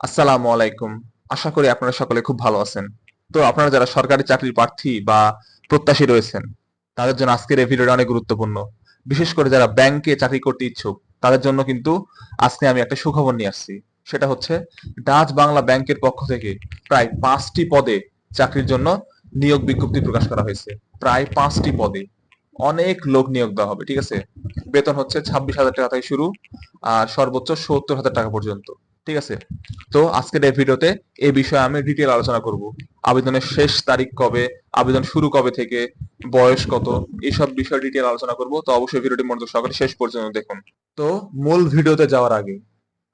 আসসালামু আলাইকুম। আশা করি আপনারা সকলে খুব ভালো আছেন। তো আপনারা যারা সরকারি চাকরির প্রার্থী বা প্রত্যাশী রয়েছেন, তাদের জন্য আজকের এই ভিডিওটা অনেক গুরুত্বপূর্ণ। বিশেষ করে যারা ব্যাংকে চাকরি করতে ইচ্ছুক, তাদের জন্য কিন্তু আজকে আমি একটা সুখবর নিয়ে আসছি। সেটা হচ্ছে, ডাচ বাংলা ব্যাংকের পক্ষ থেকে প্রায় পাঁচটি পদে চাকরির জন্য নিয়োগ বিজ্ঞপ্তি প্রকাশ করা হয়েছে। প্রায় পাঁচটি পদে। অনেক লোক নিয়োগ দেওয়া হবে, ঠিক আছে? বেতন হচ্ছে ছাব্বিশ হাজার টাকা থেকে শুরু, আর সর্বোচ্চ সত্তর হাজার টাকা পর্যন্ত। ঠিক আছে? তো আজকের এই ভিডিওতে এই বিষয়ে আমি ডিটেল আলোচনা করব। আবেদনের শেষ তারিখ কবে? আবেদন শুরু কবে থেকে? বয়স কত? এইসব বিষয়ে ডিটেল আলোচনা করব। তো অবশ্যই ভিডিওটি মনোযোগ সহকারে শেষ পর্যন্ত দেখুন। তো মূল ভিডিওতে যাওয়ার আগে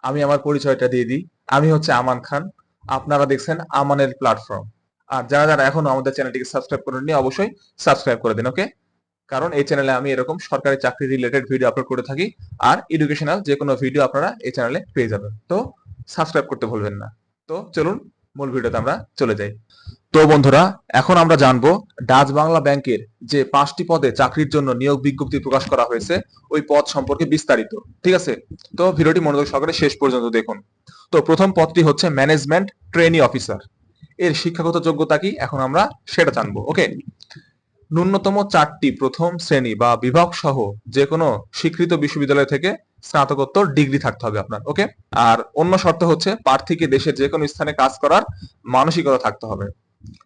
আমি আমার পরিচয়টা দিয়ে দিই। আমি হচ্ছে আমান খান। আপনারা দেখছেন আমানের প্ল্যাটফর্ম আর যারা যারা এখনও আমাদের চ্যানেলটিকে সাবস্ক্রাইব করেননি, অবশ্যই সাবস্ক্রাইব করে দিন ওকে কারণ এই চ্যানেলে আমি এরকম সরকারি চাকরি রিলেটেড ভিডিও আপলোড করে থাকি। আর এডুকেশনাল যে কোনো ভিডিও আপনারা এই চ্যানেলে পেয়ে যাবেন। তো সাবস্ক্রাইব করতে ভুলবেন না। তো চলুন মূল ভিডিওতে আমরা চলে যাই। তো বন্ধুরা, এখন আমরা জানব ডাচ বাংলা ব্যাংকের যে পাঁচটি পদে চাকরির জন্য নিয়োগ বিজ্ঞপ্তি প্রকাশ করা হয়েছে, ওই পদ সম্পর্কে বিস্তারিত। ঠিক আছে? তো ভিডিওটি মনোযোগ সহকারে শেষ পর্যন্ত দেখুন। তো প্রথম পদটি হচ্ছে ম্যানেজমেন্ট ট্রেনি অফিসার। এর শিক্ষাগত যোগ্যতা কি? এখন আমরা সেটা জানব। ওকে? ন্যূনতম চারটি প্রথম শ্রেণি বা বিভাগ সহ যে কোনো স্বীকৃত বিশ্ববিদ্যালয় থেকে স্নাতকোত্তর ডিগ্রি থাকতে হবে আপনার ওকে আর অন্য শর্ত হচ্ছে প্রার্থীকে দেশের যে কোনো স্থানে কাজ করার মানসিকতা থাকতে হবে।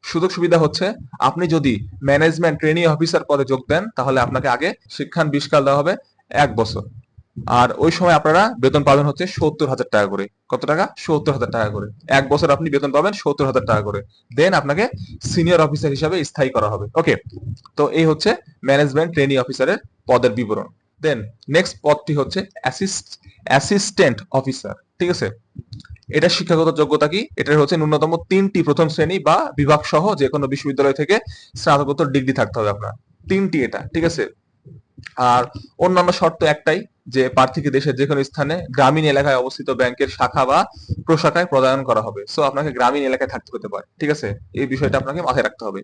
সুযোগ সুবিধা হচ্ছে আপনি যদি ম্যানেজমেন্ট ট্রেনিং অফিসার পদে যোগ দেন, তাহলে আপনাকে আগে শিক্ষান বিষ্কাল দেওয়া হবে এক বছর। আর ওই সময় আপনারা বেতন পাবেন হচ্ছে সত্তর হাজার টাকা করে। কত টাকা? সত্তর হাজার টাকা করে। এক বছর আপনি বেতন পাবেন সত্তর হাজার টাকা করে। দেন আপনাকে সিনিয়র অফিসার হিসাবে স্থায়ী করা হবে ওকে তো এই হচ্ছে ম্যানেজমেন্ট ট্রেনিং অফিসারের পদের বিবরণ। দেন নেক্সট পদটি হচ্ছে অ্যাসিস্ট্যান্ট অফিসার ঠিক আছে? এটা শিক্ষাগত যোগ্যতা কি? এটার হচ্ছে ন্যূনতম তিনটি প্রথম শ্রেণি বা বিভাগ সহ যে কোনো বিশ্ববিদ্যালয় থেকে স্নাতকোত্তর ডিগ্রি থাকতে হবে আপনার। তিনটি এটা, ঠিক আছে? আর অন্যান্য শর্ত একটাই যে প্রার্থীকে দেশের যে কোনো স্থানে গ্রামীণ এলাকায় অবস্থিত ব্যাংকের শাখা বা প্রশাখায় প্রদান করা হবে। সো আপনাকে গ্রামীণ এলাকায় থাকতে হতে পারে। ঠিক আছে? এই বিষয়টা আপনাকে মাথায় রাখতে হবে।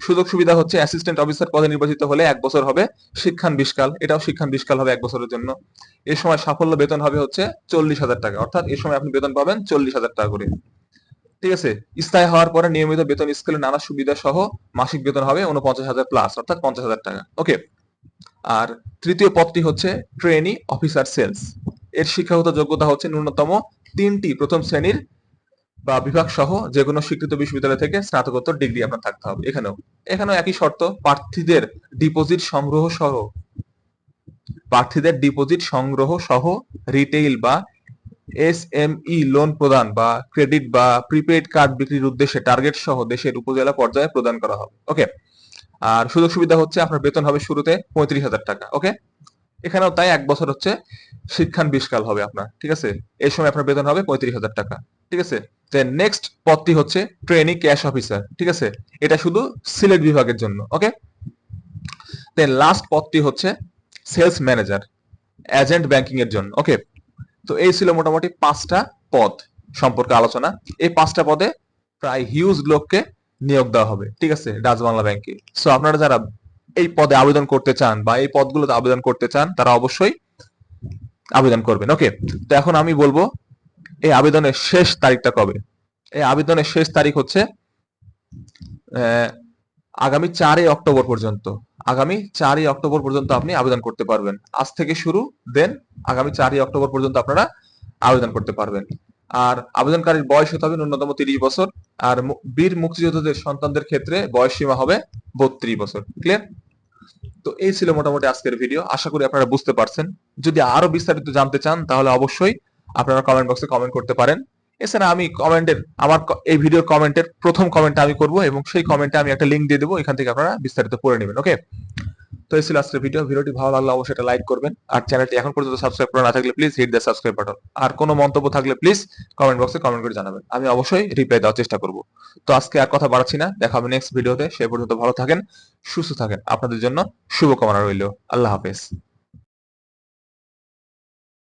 সুযোগ সুবিধা হচ্ছে অ্যাসিস্ট্যান্ট অফিসার পদে নির্বাচিত হলে এক বছর হবে শিক্ষান বিশকাল। এটাও শিক্ষান বিশকাল হবে এক বছরের জন্য। এ সময় সাফল্য বেতন হবে হচ্ছে চল্লিশ হাজার টাকা। অর্থাৎ এ সময় আপনি বেতন পাবেন চল্লিশ হাজার টাকা করে। ঠিক আছে? স্থায়ী হওয়ার পরে নিয়মিত বেতন স্কেলে নানা সুবিধা সহ মাসিক বেতন হবে উনপঞ্চাশ হাজার প্লাস অর্থাৎ পঞ্চাশ হাজার টাকা। ওকে আর তৃতীয় পদটি হচ্ছে ট্রেনি অফিসার সেলস এর শিক্ষাগত যোগ্যতা হচ্ছে ন্যূনতম তিনটি প্রথম শ্রেণির বা বিভাগ সহ যে কোনো স্বীকৃত বিশ্ববিদ্যালয় থেকে স্নাতকোত্তর ডিগ্রি আপনার থাকতে হবে। এখানেও এখানেও একই শর্ত, প্রার্থীদের ডিপোজিট সংগ্রহ সহ, প্রার্থীদের ডিপোজিট সংগ্রহ সহ রিটেইল বা এস এম ই লোন প্রদান বা ক্রেডিট বা প্রিপেড কার্ড বিক্রির উদ্দেশ্যে টার্গেট সহ দেশের উপজেলা পর্যায়ে প্রদান করা হবে। ওকে আর সুযোগ সুবিধা হচ্ছে আপনার বেতন হবে শুরুতে পঁয়ত্রিশ হাজার টাকা ওকে এখানেও তাই এক বছর হচ্ছে শিক্ষান বিশকাল হবে আপনার, ঠিক আছে? এই সময় আপনার বেতন হবে পঁয়ত্রিশ হাজার টাকা, ঠিক আছে? নেক্সট পদটি হচ্ছে ট্রেনিং ক্যাশ অফিসার ঠিক আছে? এটা শুধু সিলেট বিভাগের জন্য ওকে দেন লাস্ট পদটি হচ্ছে সেলস ম্যানেজার এজেন্ট ব্যাংকিং এর জন্য ওকে তো এই ছিল মোটামুটি পাঁচটা পদ সম্পর্কে আলোচনা। এই পাঁচটা পদে প্রায় হিউজ লোককে নিয়োগ দেওয়া হবে, ঠিক আছে, ডাচ বাংলা ব্যাংকে। সো আপনারা যারা এই পদে আবেদন করতে চান বা এই পদগুলোতে আবেদন করতে চান, তারা অবশ্যই আবেদন করবেন। ওকে তো এখন আমি বলব, এই আবেদনের শেষ তারিখটা কবে? এই আবেদনের শেষ তারিখ হচ্ছে আগামী চারই অক্টোবর পর্যন্ত। আগামী চারই অক্টোবর পর্যন্ত আপনি আবেদন করতে পারবেন। আজ থেকে শুরু দেন আগামী চারই অক্টোবর পর্যন্ত আপনারা আবেদন করতে পারবেন। আর আবেদনকারীর বয়স হতে হবে ন্যূনতম তিরিশ বছর, আর বীর মুক্তিযোদ্ধাদের সন্তানদের ক্ষেত্রে বয়স সীমা হবে বত্রিশ বছর। ক্লিয়ার তো এই ছিল মোটামুটি আজকের ভিডিও আশা করি আপনারা বুঝতে পারছেন। যদি আরও বিস্তারিত জানতে চান, তাহলে অবশ্যই আপনারা কমেন্ট বক্সে কমেন্ট করতে পারেন। এছাড়া আমি কমেন্টের আমার এই ভিডিওর কমেন্টের প্রথম কমেন্টটা আমি করব এবং সেই কমেন্টে আমি একটা লিংক দিয়ে দেবো। এখান থেকে আপনারা বিস্তারিত পড়ে নেবেন ওকে তো এই ছিল আজকের ভিডিও ভিডিওটি ভালো লাগলে অবশ্যই এটা লাইক করবেন। আর চ্যানেলটি এখন পর্যন্ত সাবস্ক্রাইব করা না থাকলে please hit the subscribe button আর কোনো মন্তব্য থাকলে প্লিজ কমেন্ট বক্সে কমেন্ট করে জানাবেন। আমি অবশ্যই রিপ্লাই দেওয়ার চেষ্টা করব। তো আজকে আর কথা বাড়াচ্ছি না। দেখা হবে নেক্সট ভিডিওতে সে পর্যন্ত ভালো থাকেন, সুস্থ থাকেন। আপনাদের জন্য শুভকামনা রইল। আল্লাহ হাফেজ।